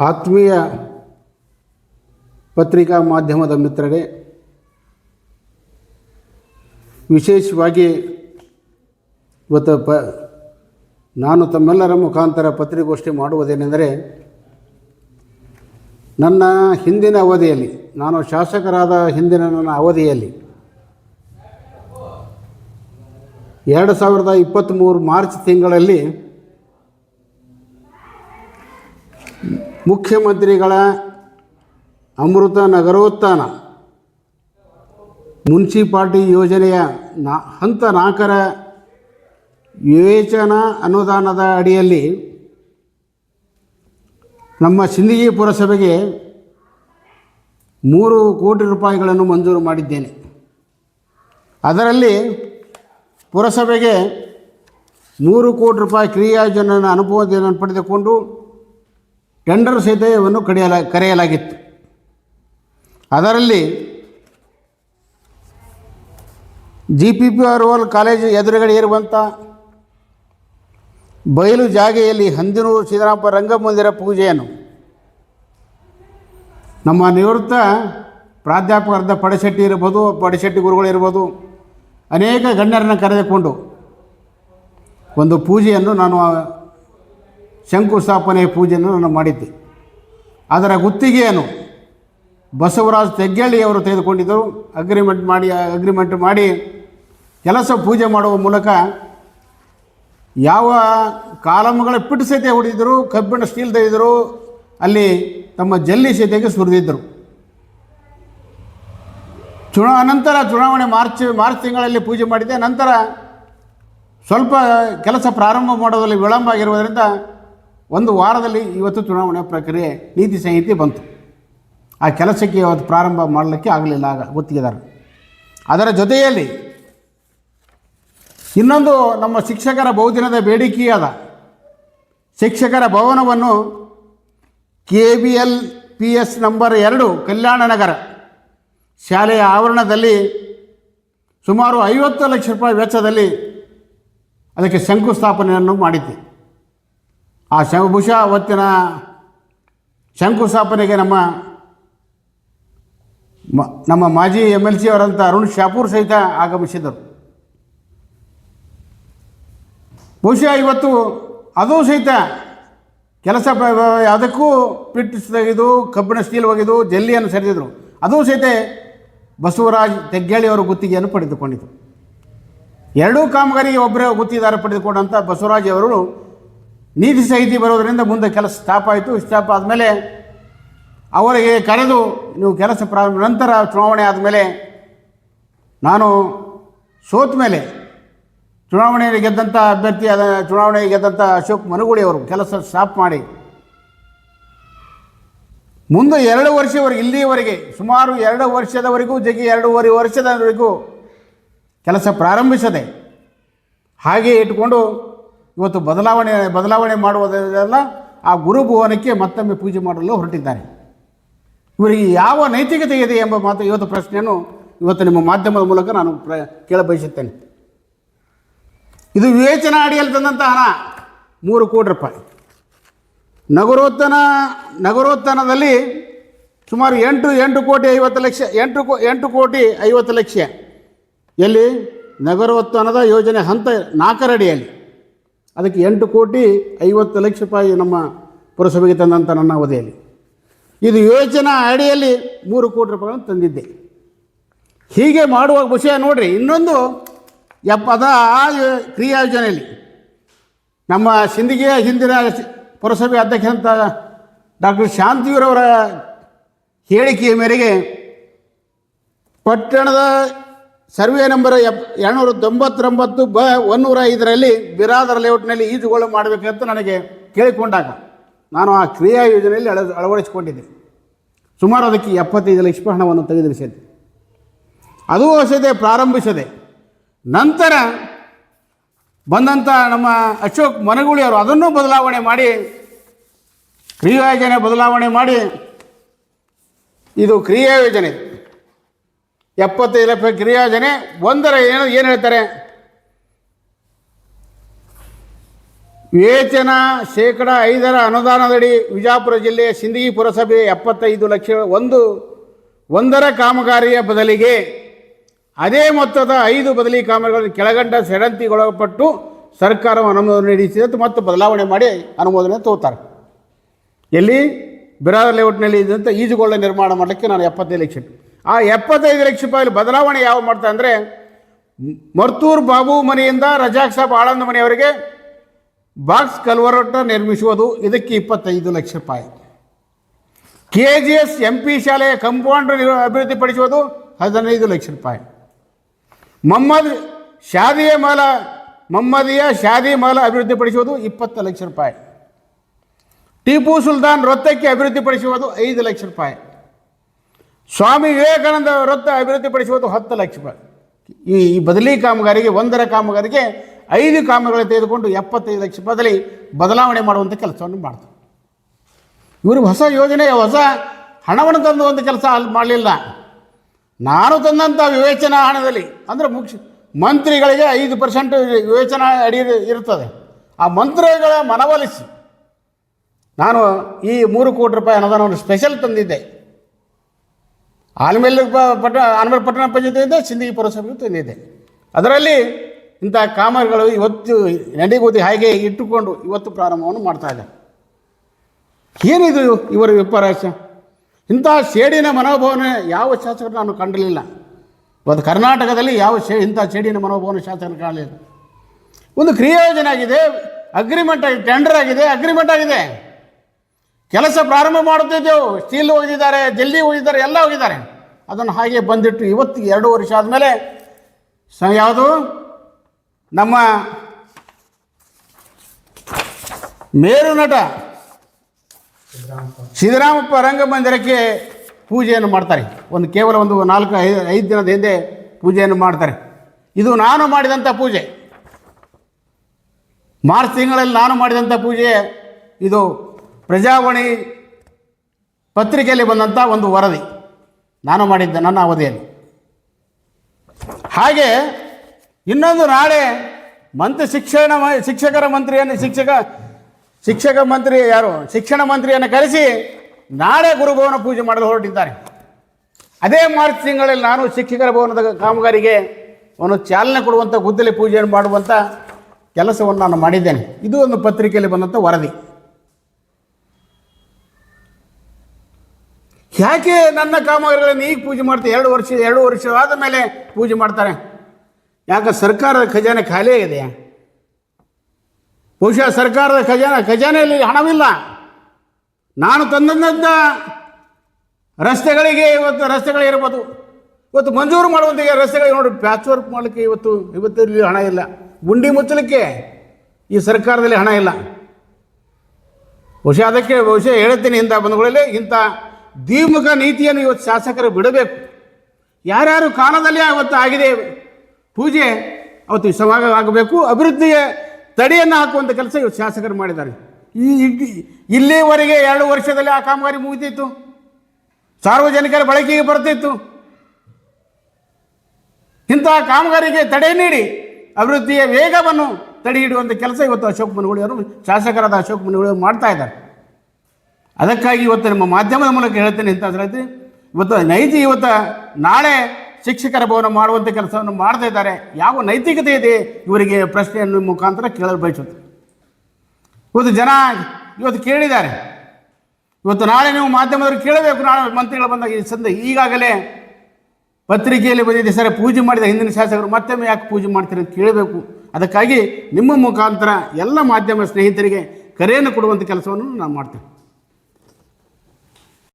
ಆತ್ಮೀಯ ಪತ್ರಿಕಾ ಮಾಧ್ಯಮದ ಮಿತ್ರರೇ, ವಿಶೇಷವಾಗಿ ಇವತ್ತು ಪ, ನಾನು ತಮ್ಮೆಲ್ಲರ ಮುಖಾಂತರ ಪತ್ರಿಕೋಷ್ಠಿ ಮಾಡುವುದೇನೆಂದರೆ, ನನ್ನ ಹಿಂದಿನ ಅವಧಿಯಲ್ಲಿ, ನಾನು ಶಾಸಕರಾದ ಹಿಂದಿನ ನನ್ನ ಅವಧಿಯಲ್ಲಿ, ಎರಡು ಸಾವಿರದ ಇಪ್ಪತ್ತ್ಮೂರು ಮಾರ್ಚ್ ತಿಂಗಳಲ್ಲಿ ಮುಖ್ಯಮಂತ್ರಿಗಳ ಅಮೃತ ನಗರೋತ್ಥಾನ. ಮುನ್ಸಿಪಾಲ್ಟಿ ಯೋಜನೆಯ ನಾ, ಹಂತ ನಾಲ್ಕರ ವಿವೇಚನಾ ಅನುದಾನದ ಅಡಿಯಲ್ಲಿ ನಮ್ಮ ಸಿಂದಗಿ ಪುರಸಭೆಗೆ ಮೂರು ಕೋಟಿ ರೂಪಾಯಿಗಳನ್ನು ಮಂಜೂರು ಮಾಡಿದ್ದೇನೆ. ಅದರಲ್ಲಿ ಪುರಸಭೆಗೆ ಮೂರು ಕೋಟಿ ರೂಪಾಯಿ ಕ್ರಿಯಾಯೋಜನೆಯನ್ನು ಅನುಭವದಿಂದ ಪಡೆದುಕೊಂಡು ಟೆಂಡರ್ ಸಹಿತವನ್ನು ಕಡಿಯಲ, ಕರೆಯಲಾಗಿತ್ತು. ಅದರಲ್ಲಿ ಜಿ ಪಿ ಪಿ ಆರ್ ಓಲ್ ಕಾಲೇಜು ಎದುರುಗಡೆ ಇರುವಂಥ ಬಯಲು ಜಾಗೆಯಲ್ಲಿ ಹಂದಿನೂರು ಸಿದ್ದರಾಮಪ್ಪ ರಂಗಮಂದಿರ ಪೂಜೆಯನ್ನು ನಮ್ಮ ನಿವೃತ್ತ ಪ್ರಾಧ್ಯಾಪಕರಾದ ಪಡಶೆಟ್ಟಿ ಇರ್ಬೋದು, ಪಡಶೆಟ್ಟಿ ಗುರುಗಳು ಇರ್ಬೋದು, ಅನೇಕ ಗಣ್ಯರನ್ನು ಕರೆದುಕೊಂಡು ಒಂದು ಪೂಜೆಯನ್ನು ನಾನು ಶಂಕುಸ್ಥಾಪನೆ ಪೂಜೆಯನ್ನು ನಾನು ಮಾಡಿದ್ದೆ. ಅದರ ಗುತ್ತಿಗೆಯನ್ನು ಬಸವರಾಜ್ ತೆಗ್ಗಳ್ಳಿಯವರು ತೆಗೆದುಕೊಂಡಿದ್ದರು. ಅಗ್ರಿಮೆಂಟ್ ಮಾಡಿ ಅಗ್ರಿಮೆಂಟ್ ಮಾಡಿ ಕೆಲಸ ಪೂಜೆ ಮಾಡುವ ಮೂಲಕ ಯಾವ ಕಾಲಮ್ಗಳ ಪಿಟ್ಟು ಸಹಿತ ಹೊಡೆದಿದ್ದರು, ಕಬ್ಬಿಣ ಸ್ಟೀಲ್ ತೆಗೆದರು ಅಲ್ಲಿ ತಮ್ಮ ಜಲ್ಲಿ ಸಹಿತೆಗೆ ಸುರಿದಿದ್ದರು. ಚುನಾ ನಂತರ ಚುನಾವಣೆ ಮಾರ್ಚ್ ಮಾರ್ಚ್ ತಿಂಗಳಲ್ಲಿ ಪೂಜೆ ಮಾಡಿದ್ದೆ. ನಂತರ ಸ್ವಲ್ಪ ಕೆಲಸ ಪ್ರಾರಂಭ ಮಾಡೋದರಲ್ಲಿ ವಿಳಂಬ ಆಗಿರುವುದರಿಂದ ಒಂದು ವಾರದಲ್ಲಿ ಇವತ್ತು ಚುನಾವಣೆ ಪ್ರಕ್ರಿಯೆ, ನೀತಿ ಸಂಹಿತೆ ಬಂತು. ಆ ಕೆಲಸಕ್ಕೆ ಇವತ್ತು ಪ್ರಾರಂಭ ಮಾಡಲಿಕ್ಕೆ ಆಗಲಿಲ್ಲ ಆಗ ಗುತ್ತಿಗೆದಾರ. ಅದರ ಜೊತೆಯಲ್ಲಿ ಇನ್ನೊಂದು ನಮ್ಮ ಶಿಕ್ಷಕರ ಬಹುದಿನದ ಬೇಡಿಕೆಯಾದ ಶಿಕ್ಷಕರ ಭವನವನ್ನು K B L P S number ಎರಡು ಕಲ್ಯಾಣ ನಗರ ಶಾಲೆಯ ಆವರಣದಲ್ಲಿ ಸುಮಾರು ಐವತ್ತು ಲಕ್ಷ ರೂಪಾಯಿ ವೆಚ್ಚದಲ್ಲಿ ಅದಕ್ಕೆ ಶಂಕುಸ್ಥಾಪನೆಯನ್ನು ಮಾಡಿದ್ದೆ ಆ ಶ ಬಹುಶಃ ಅವತ್ತಿನ ಶಂಕುಸ್ಥಾಪನೆಗೆ ನಮ್ಮ ನಮ್ಮ ಮಾಜಿ ಎಂ ಎಲ್ ಸಿ ಅವರಂಥ ಅರುಣ್ ಶಾಪೂರ್ ಸಹಿತ ಆಗಮಿಸಿದರು ಬಹುಶಃ ಇವತ್ತು ಅದು ಸಹಿತ ಕೆಲಸ ಯಾವುದಕ್ಕೂ ಪಿಟ್ ತೆಗೆದು, ಕಬ್ಬಿಣ ಸ್ಟೀಲ್ ಒಗೆದು, ಜಲ್ಲಿಯನ್ನು ಸರಿದಿದ್ರು. ಅದು ಸಹಿತ ಬಸವರಾಜ್ ತೆಗ್ಗಾಳಿ ಅವರ ಗುತ್ತಿಗೆಯನ್ನು ಪಡೆದುಕೊಂಡಿತು ಎರಡೂ ಕಾಮಗಾರಿಗೆ ಒಬ್ಬರೇ ಗುತ್ತಿಗೆದಾರ ಪಡೆದುಕೊಂಡಂಥ ಬಸವರಾಜ್ ಅವರು ನೀತಿ ಸಹಿತಿ ಬರೋದರಿಂದ ಮುಂದೆ ಕೆಲಸ ಸ್ಟಾಪ್ ಆಯಿತು ಸ್ಟಾಪ್ ಆದಮೇಲೆ ಅವರಿಗೆ ಕರೆದು ನೀವು ಕೆಲಸ ಪ್ರಾರಂಭ, ನಂತರ ಚುನಾವಣೆ ಆದಮೇಲೆ ನಾನು ಸೋತ ಮೇಲೆ ಚುನಾವಣೆಯಲ್ಲಿ ಗೆದ್ದಂಥ ಅಭ್ಯರ್ಥಿ ಅದ ಚುನಾವಣೆ ಗೆದ್ದಂಥ ಅಶೋಕ್ ಮನುಗುಳಿ ಅವರು ಕೆಲಸ ಸ್ಟಾಪ್ ಮಾಡಿ. ಮುಂದೆ ಎರಡು ವರ್ಷವರೆಗೆ, ಇಲ್ಲಿಯವರೆಗೆ ಸುಮಾರು ಎರಡು ವರ್ಷದವರೆಗೂ ಜಗಿ ಎರಡೂವರೆ ವರ್ಷದವರೆಗೂ ಕೆಲಸ ಪ್ರಾರಂಭಿಸದೆ ಹಾಗೆ ಇಟ್ಕೊಂಡು ಇವತ್ತು ಬದಲಾವಣೆ ಬದಲಾವಣೆ ಮಾಡುವುದೆಲ್ಲ ಆ ಗುರುಭುವನಕ್ಕೆ ಮತ್ತೊಮ್ಮೆ ಪೂಜೆ ಮಾಡಲು ಹೊರಟಿದ್ದಾರೆ. ಇವರಿಗೆ ಯಾವ ನೈತಿಕತೆ ಇದೆ ಎಂಬ ಮಾತು ಇವತ್ತು ಪ್ರಶ್ನೆಯನ್ನು ಇವತ್ತು ನಿಮ್ಮ ಮಾಧ್ಯಮದ ಮೂಲಕ ನಾನು ಪ್ರ ಕೇಳ ಬಯಸುತ್ತೇನೆ ಇದು ವಿವೇಚನಾ ಅಡಿಯಲ್ಲಿ ತಂದಂತಹ ಹಣ, ಮೂರು ಕೋಟಿ ರೂಪಾಯಿ. ನಗರೋತ್ಥಾನ, ನಗರೋತ್ಥಾನದಲ್ಲಿ ಸುಮಾರು ಎಂಟು ಎಂಟು ಕೋಟಿ ಐವತ್ತು ಲಕ್ಷ, ಎಂಟು ಕೋ, ಎಂಟು ಕೋಟಿ ಐವತ್ತು ಲಕ್ಷ. ಎಲ್ಲಿ? ನಗರೋತ್ಥಾನದ ಯೋಜನೆ ಹಂತ ನಾಲ್ಕರಡಿಯಲ್ಲಿ. ಅದಕ್ಕೆ ಎಂಟು ಕೋಟಿ ಐವತ್ತು ಲಕ್ಷ ರೂಪಾಯಿ ನಮ್ಮ ಪುರಸಭೆಗೆ ತಂದಂಥ ನನ್ನ ಅವಧಿಯಲ್ಲಿ. ಇದು ಯೋಜನಾ ಅಡಿಯಲ್ಲಿ ಮೂರು ಕೋಟಿ ರೂಪಾಯಿಗಳನ್ನು ತಂದಿದ್ದೆ. ಹೀಗೆ ಮಾಡುವ ವಿಷಯ ನೋಡಿರಿ, ಇನ್ನೊಂದು ಎಪ್ಪದ ಆ ಕ್ರಿಯಾ ಯೋಜನೆಯಲ್ಲಿ ನಮ್ಮ ಸಿಂದಗಿಯ ಹಿಂದಿನ ಪುರಸಭೆ ಅಧ್ಯಕ್ಷರಂತ ಡಾಕ್ಟರ್ ಶಾಂತಿಯೂರವರ ಹೇಳಿಕೆಯ ಮೇರೆಗೆ ಪಟ್ಟಣದ ಸರ್ವೆ ನಂಬರ್ ಎಪ್ ಎರಡುನೂರ ತೊಂಬತ್ತೊಂಬತ್ತು ಬ ಒನ್ನೂರ ಐದರಲ್ಲಿ ಬಿರಾದರ ಲೇಔಟ್ನಲ್ಲಿ ಈಜುಗಳು ಮಾಡಬೇಕಂತ ನನಗೆ ಕೇಳಿಕೊಂಡಾಗ ನಾನು ಆ ಕ್ರಿಯಾ ಯೋಜನೆಯಲ್ಲಿ ಅಳ ಅಳವಡಿಸಿಕೊಂಡಿದ್ದೆ. ಸುಮಾರು ಅದಕ್ಕೆ ಎಪ್ಪತ್ತೈದು ಲಕ್ಷ ಹಣವನ್ನು ತೆಗೆದಿರಿಸಿದ್ದೆ. ಅದು ಹೊಸದೆ ಪ್ರಾರಂಭಿಸದೆ. ನಂತರ ಬಂದಂಥ ನಮ್ಮ ಅಶೋಕ್ ಮನಗುಳಿ ಅವರು ಅದನ್ನು ಬದಲಾವಣೆ ಮಾಡಿ, ಕ್ರಿಯಾ ಯೋಜನೆ ಬದಲಾವಣೆ ಮಾಡಿ, ಇದು ಕ್ರಿಯಾ ಯೋಜನೆ. ಎಪ್ಪತ್ತೈದು ಲಕ್ಷ ಕ್ರಿಯಾಜನೆ ಒಂದರ ಏನು ಏನು ಹೇಳ್ತಾರೆ? ವೇತನ ಶೇಕಡ ಐದರ ಅನುದಾನದಡಿ ವಿಜಾಪುರ ಜಿಲ್ಲೆಯ ಸಿಂದಗಿ ಪುರಸಭೆ ಎಪ್ಪತ್ತೈದು ಲಕ್ಷ ಒಂದು, ಒಂದರ ಕಾಮಗಾರಿಯ ಬದಲಿಗೆ ಅದೇ ಮೊತ್ತದ ಐದು ಬದಲಿ ಕಾಮಗಾರಿ ಕೆಳಗಂಡ ಸೆಡಂತಿಗೊಳಪಟ್ಟು ಸರ್ಕಾರವು ಅನುಮೋದನೆ ನೀಡಿಸಿದ ಮತ್ತು ಬದಲಾವಣೆ ಮಾಡಿ ಅನುಮೋದನೆ ತೋತಾರೆ. ಎಲ್ಲಿ? ಬಿರಾದರ್ ಲೇಔಟ್ನಲ್ಲಿ ಇದ್ದಂಥ ಈಜುಗೊಳ್ಳ ನಿರ್ಮಾಣ ಮಾಡಲಿಕ್ಕೆ ನಾನು ಎಪ್ಪತ್ತೈದು ಲಕ್ಷ ಆ ಎಪ್ಪತ್ತೈದು ಲಕ್ಷ ರೂಪಾಯಿ ಬದಲಾವಣೆ ಯಾವ ಮಾಡ್ತಾ ಅಂದರೆ, ಮರ್ತೂರ್ ಬಾಬು ಮನೆಯಿಂದ ರಜಾಕ್ ಸಾಬ್ ಆಳಂದ ಮನೆಯವರಿಗೆ ಬಾಕ್ಸ್ ಕಲ್ವರೊಟ್ಟ ನಿರ್ಮಿಸುವುದು ಇದಕ್ಕೆ ಇಪ್ಪತ್ತೈದು ಲಕ್ಷ ರೂಪಾಯಿ. K G S M P ಶಾಲೆಯ ಕಂಪೌಂಡ್ ಅಭಿವೃದ್ಧಿಪಡಿಸುವುದು ಹದಿನೈದು ಲಕ್ಷ ರೂಪಾಯಿ. ಮೊಹಮ್ಮದ್ ಶಾದಿಯ ಮಾಲ, ಮೊಹಮ್ಮದಿಯ ಶಾದಿ ಮಾಲ ಅಭಿವೃದ್ಧಿಪಡಿಸುವುದು ಇಪ್ಪತ್ತು ಲಕ್ಷ ರೂಪಾಯಿ. ಟಿಪ್ಪು ಸುಲ್ತಾನ್ ವೃತ್ತಕ್ಕೆ ಅಭಿವೃದ್ಧಿಪಡಿಸುವುದು ಐದು ಲಕ್ಷ ರೂಪಾಯಿ. ಸ್ವಾಮಿ ವಿವೇಕಾನಂದ ವೃತ್ತ ಅಭಿವೃದ್ಧಿಪಡಿಸುವುದು ಹತ್ತು ಲಕ್ಷ ರೂಪಾಯಿ. ಈ ಈ ಬದಲಿ ಕಾಮಗಾರಿಗೆ, ಒಂದರ ಕಾಮಗಾರಿಗೆ ಐದು ಕಾಮಗಾರಿ ತೆಗೆದುಕೊಂಡು ಎಪ್ಪತ್ತೈದು ಲಕ್ಷ ರೂಪಾಯಿದಲ್ಲಿ ಬದಲಾವಣೆ ಮಾಡುವಂಥ ಕೆಲಸವನ್ನು ಮಾಡ್ತಾರೆ. ಇವರು ಹೊಸ ಯೋಜನೆ ಹೊಸ ಹಣವನ್ನು ತಂದು ಒಂದು ಕೆಲಸ ಅಲ್ಲಿ ಮಾಡಲಿಲ್ಲ. ನಾನು ತಂದಂಥ ವಿವೇಚನಾ ಹಣದಲ್ಲಿ, ಅಂದರೆ ಮುಖ್ಯ ಮಂತ್ರಿಗಳಿಗೆ ಐದು ಪರ್ಸೆಂಟ್ ವಿವೇಚನಾ ಅಡಿ ಇರ್ತದೆ ಆ ಮಂತ್ರಿಗಳ ಮನವೊಲಿಸಿ. ನಾನು ಈ ಮೂರು ಕೋಟಿ ರೂಪಾಯಿ ಅನುದಾನವನ್ನು ಸ್ಪೆಷಲ್ ತಂದಿದ್ದೆ. ಆಲ್ಮೇಲೆ ಪಟ್ಟ ಆಲ್ಮೇಲೆ ಪಟ್ಟಣ ಪಂಚಾಯತಿಯಿಂದ ಸಿಂದಗಿ ಪುರಸಭೆಗೂ ತಂದಿದೆ ಅದರಲ್ಲಿ ಇಂಥ ಕಾಮಗಾರಿಗಳು ಇವತ್ತು ನಡಿಗೋದಿ ಹಾಗೆ ಇಟ್ಟುಕೊಂಡು ಇವತ್ತು ಪ್ರಾರಂಭವನ್ನು ಮಾಡ್ತಾ ಇದ್ದಾರೆ ಏನಿದು ಇವರ ವಿಪರ್ಯಾಸ ಇಂಥ ಸೇಡಿನ ಮನೋಭಾವನೆ ಯಾವ ಶಾಸಕರು ನಾನು ಕಂಡಿರಲಿಲ್ಲ ಇವತ್ತು ಕರ್ನಾಟಕದಲ್ಲಿ ಯಾವ ಶೇ, ಇಂಥ ಸೇಡಿನ ಮನೋಭಾವನೆ ಶಾಸಕರು ಕಾಣಲಿಲ್ಲ. ಒಂದು ಕ್ರಿಯೋಜನೆ ಆಗಿದೆ, ಅಗ್ರಿಮೆಂಟ್ ಆಗಿದೆ ಟೆಂಡರ್ ಆಗಿದೆ, ಅಗ್ರಿಮೆಂಟ್ ಆಗಿದೆ. ಕೆಲಸ ಪ್ರಾರಂಭ ಮಾಡುತ್ತಿದ್ದೆವು. ಸ್ಟೀಲ್ ಹೋಗಿದ್ದಾರೆ ಜಲ್ದಿ ಹೋಗಿದ್ದಾರೆ ಎಲ್ಲ ಹೋಗಿದ್ದಾರೆ ಅದನ್ನು ಹಾಗೆ ಬಂದಿಟ್ಟು ಇವತ್ತು ಎರಡು ವರ್ಷ ಆದಮೇಲೆ ಸ, ಯಾವುದು? ನಮ್ಮ ಮೇರು ನಟ ಸಿದ್ದರಾಮಪ್ಪ ರಂಗಮಂದಿರಕ್ಕೆ ಪೂಜೆಯನ್ನು ಮಾಡ್ತಾರೆ. ಒಂದು ಕೇವಲ ಒಂದು ನಾಲ್ಕು, ಐದು ಐದು ದಿನದ ಹಿಂದೆ ಪೂಜೆಯನ್ನು ಮಾಡ್ತಾರೆ. ಇದು ನಾನು ಮಾಡಿದಂಥ ಪೂಜೆ. ಮಾರ್ಚ್ ತಿಂಗಳಲ್ಲಿ ನಾನು ಮಾಡಿದಂಥ ಪೂಜೆ. ಇದು ಪ್ರಜಾವಾಣಿ ಪತ್ರಿಕೆಯಲ್ಲಿ ಬಂದಂಥ ಒಂದು ವರದಿ. ನಾನು ಮಾಡಿದ್ದೆ ನನ್ನ ಅವಧಿಯಲ್ಲಿ. ಹಾಗೆ ಇನ್ನೊಂದು ನಾಳೆ ಮಂತ್ರಿ ಶಿಕ್ಷಣ ಶಿಕ್ಷಕರ ಮಂತ್ರಿಯನ್ನು, ಶಿಕ್ಷಕ ಶಿಕ್ಷಕ ಮಂತ್ರಿ ಯಾರು, ಶಿಕ್ಷಣ ಮಂತ್ರಿಯನ್ನು ಕರೆಸಿ ನಾಳೆ ಗುರುಭವನ ಪೂಜೆ ಮಾಡಲು ಹೊರಟಿದ್ದಾರೆ. ಅದೇ ಮಾರ್ಚ್ ತಿಂಗಳಲ್ಲಿ ನಾನು ಶಿಕ್ಷಕರ ಭವನದ ಕಾಮಗಾರಿಗೆ ಒಂದು ಚಾಲನೆ ಕೊಡುವಂಥ ಗುದ್ದಲಿ ಪೂಜೆಯನ್ನು ಮಾಡುವಂಥ ಕೆಲಸವನ್ನು ನಾನು ಮಾಡಿದ್ದೇನೆ. ಇದು ಒಂದು ಪತ್ರಿಕೆಯಲ್ಲಿ ಬಂದಂಥ ವರದಿ. ಯಾಕೆ ನನ್ನ ಕಾಮಗಾರಿಗಳನ್ನು ಈಗ ಪೂಜೆ ಮಾಡ್ತಾರೆ ಎರಡು ವರ್ಷ ಎರಡು ವರ್ಷ ಆದ ಮೇಲೆ ಪೂಜೆ ಮಾಡ್ತಾರೆ. ಯಾಕೆ ಸರ್ಕಾರದ ಖಜಾನೆ ಖಾಲಿ ಆಗಿದೆ ಬಹುಶಃ ಸರ್ಕಾರದ ಖಜಾನೆ, ಖಜಾನೆಯಲ್ಲಿ ಹಣವಿಲ್ಲ. ನಾನು ತಂದಂಥ ರಸ್ತೆಗಳಿಗೆ ಇವತ್ತು ರಸ್ತೆಗಳಿರ್ಬೋದು ಇವತ್ತು ಮಂಜೂರು ಮಾಡುವಂಥ ರಸ್ತೆಗಳಿಗೆ ನೋಡಿ ಪ್ಯಾಚ್ ವರ್ಕ್ ಮಾಡಲಿಕ್ಕೆ ಇವತ್ತು ಇವತ್ತು ಇಲ್ಲಿ ಹಣ ಇಲ್ಲ. ಗುಂಡಿ ಮುಚ್ಚಲಿಕ್ಕೆ ಈ ಸರ್ಕಾರದಲ್ಲಿ ಹಣ ಇಲ್ಲ. ಬಹುಶಃ ಅದಕ್ಕೆ, ಬಹುಶಃ ಹೇಳ್ತೀನಿ ಇಂಥ ಬಂಧುಗಳಲ್ಲಿ, ಇಂಥ ದ್ವಿಮುಖ ನೀತಿಯನ್ನು ಇವತ್ತು ಶಾಸಕರು ಬಿಡಬೇಕು. ಯಾರ್ಯಾರು ಕಾಲದಲ್ಲಿ ಅವತ್ತು ಆಗಿದೆ ಪೂಜೆ ಅವತ್ತು ಸಮಾಗವಾಗಬೇಕು ಅಭಿವೃದ್ಧಿಗೆ ತಡೆಯನ್ನು ಹಾಕುವಂಥ ಕೆಲಸ ಇವತ್ತು ಶಾಸಕರು ಮಾಡಿದ್ದಾರೆ. ಈ ಇಲ್ಲಿವರೆಗೆ ಎರಡು ವರ್ಷದಲ್ಲಿ ಆ ಕಾಮಗಾರಿ ಮುಗಿದಿತ್ತು. ಸಾರ್ವಜನಿಕರ ಬಳಕೆಗೆ ಬರ್ತಿತ್ತು. ಇಂತಹ ಕಾಮಗಾರಿಗೆ ತಡೆ ನೀಡಿ ಅಭಿವೃದ್ಧಿಯ ವೇಗವನ್ನು ತಡೆ ಕೆಲಸ ಇವತ್ತು ಅಶೋಕ್ ಮನಗುಳಿ ಶಾಸಕರಾದ ಅಶೋಕ್ ಮನಗುಳಿ ಮಾಡ್ತಾ ಇದ್ದಾರೆ. ಅದಕ್ಕಾಗಿ ಇವತ್ತು ನಮ್ಮ ಮಾಧ್ಯಮದ ಮೂಲಕ ಹೇಳ್ತೇನೆ ಅಂತ ಹೇಳ್ತೀನಿ ಇವತ್ತು ನೈತಿ ಇವತ್ತು ನಾಳೆ ಶಿಕ್ಷಕರ ಭವನ ಮಾಡುವಂಥ ಕೆಲಸವನ್ನು ಮಾಡ್ತಾ ಇದ್ದಾರೆ. ಯಾವ ನೈತಿಕತೆ ಇದೆ? ಇವರಿಗೆ ಪ್ರಶ್ನೆಯನ್ನು ಮುಖಾಂತರ ಕೇಳಲು ಬಯಸುತ್ತೆ ಇವತ್ತು ಜನ ಇವತ್ತು ಕೇಳಿದ್ದಾರೆ. ಇವತ್ತು ನಾಳೆ ನೀವು ಮಾಧ್ಯಮದವರು ಕೇಳಬೇಕು. ನಾಳೆ ಮಂತ್ರಿಗಳು ಬಂದಾಗ ಈ ಸಂದ ಈಗಾಗಲೇ ಪತ್ರಿಕೆಯಲ್ಲಿ ಬಂದಿದೆ ಸರ್, ಪೂಜೆ ಮಾಡಿದ ಹಿಂದಿನ ಶಾಸಕರು ಮತ್ತೊಮ್ಮೆ ಯಾಕೆ ಪೂಜೆ ಮಾಡ್ತೀರಿ ಅಂತ ಕೇಳಬೇಕು. ಅದಕ್ಕಾಗಿ ನಿಮ್ಮ ಮುಖಾಂತರ ಎಲ್ಲ ಮಾಧ್ಯಮ ಸ್ನೇಹಿತರಿಗೆ ಕರೆಯನ್ನು ಕೊಡುವಂಥ ಕೆಲಸವನ್ನು ನಾನು ಮಾಡ್ತೇನೆ